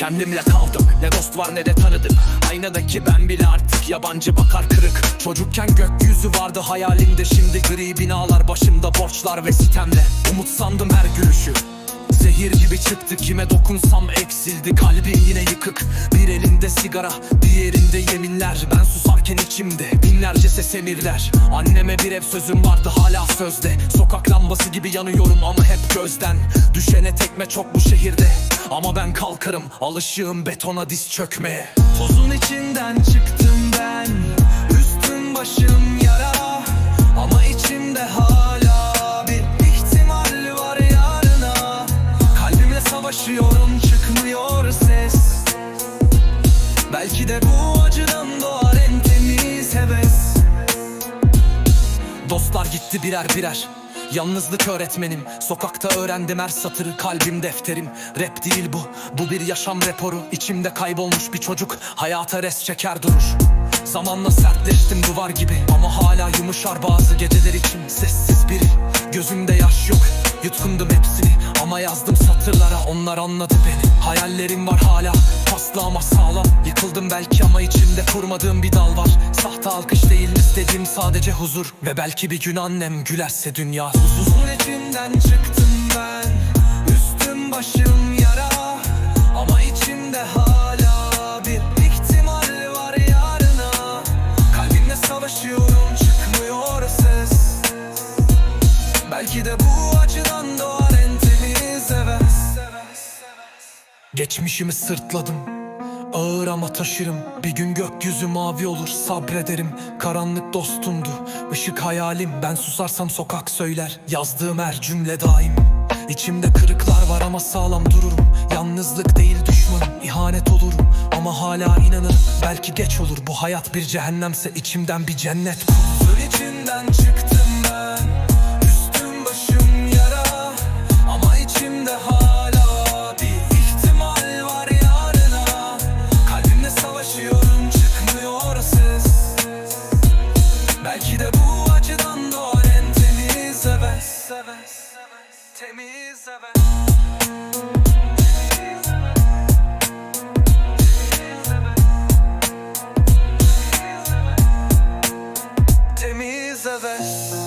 Kendimle kaldım. Ne dost var ne de tanıdık. Aynadaki ben bile artık yabancı bakar kırık. Çocukken gökyüzü vardı hayalimde. Şimdi gri binalar başımda borçlar ve sitemle Umut sandım her gülüşü Zehir gibi çıktı. Kime dokunsam eksildi. Kalbim yine yıkık. Bir elinde sigara diğerinde yeminler. Ben susarken içimde binlerce ses emirler. Anneme bir ev sözüm vardı hala sözde. Sokak lambası gibi yanıyorum ama hep gözden. Düşene tekme çok bu şehirde. Ama ben kalkarım alışığım betona diz çökmeye. Tozun içinden çıktım ben Savaşıyorum çıkmıyor ses. Belki de bu acıdan doğar en temiz heves. Dostlar gitti birer birer. Yalnızlık öğretmenim. Sokakta öğrendim her satırı kalbim defterim. Rap değil bu. Bu bir yaşam raporu İçimde kaybolmuş bir çocuk. Hayata res çeker durur. Zamanla sertleştim duvar gibi. Ama hala yumuşar bazı geceler için Sessiz biri. Gözümde yaş yok. Yutkundum hepsini Ama yazdım satırlara Onlar anladı beni. Hayallerim var hala Paslı ama sağlam. Yıkıldım belki ama içimde kurmadığım bir dal var. Sahte alkış değil istediğim sadece huzur. Ve belki bir gün annem gülerse dünya Huzurun içinden çıktım ben Üstüm başım yara. Ama içimde hala bir ihtimal var yarına. Kalbimle savaşıyorum çıkmıyor ses. Belki de bu Geçmişimi sırtladım. Ağır ama taşırım. Bir gün gökyüzü mavi olur. Sabrederim. Karanlık dostumdu. Işık hayalim. Ben susarsam sokak söyler. Yazdığım her cümle daim. İçimde kırıklar var ama sağlam dururum. Yalnızlık değil düşmanım. İhanet olurum. Ama hala inanırım. Belki geç olur. Bu hayat bir cehennemse içimden bir cennet. Huzur içinden çıktım ben Belki de bu acıdan doğar en temiz heves Temiz heves Temiz heves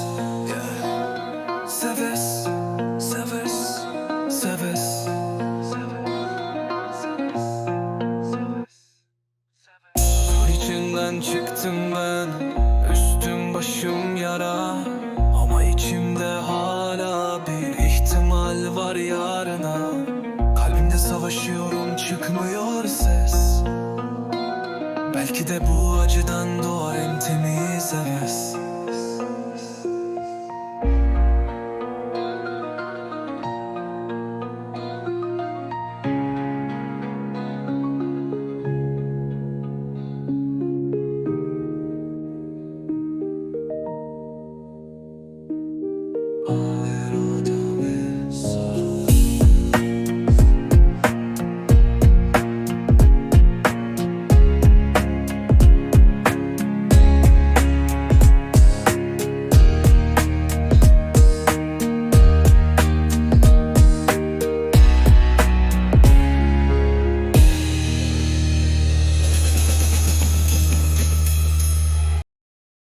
yarına. Kalbimde savaşıyorum çıkmıyor ses. Belki de bu acıdan doğar en temiz heves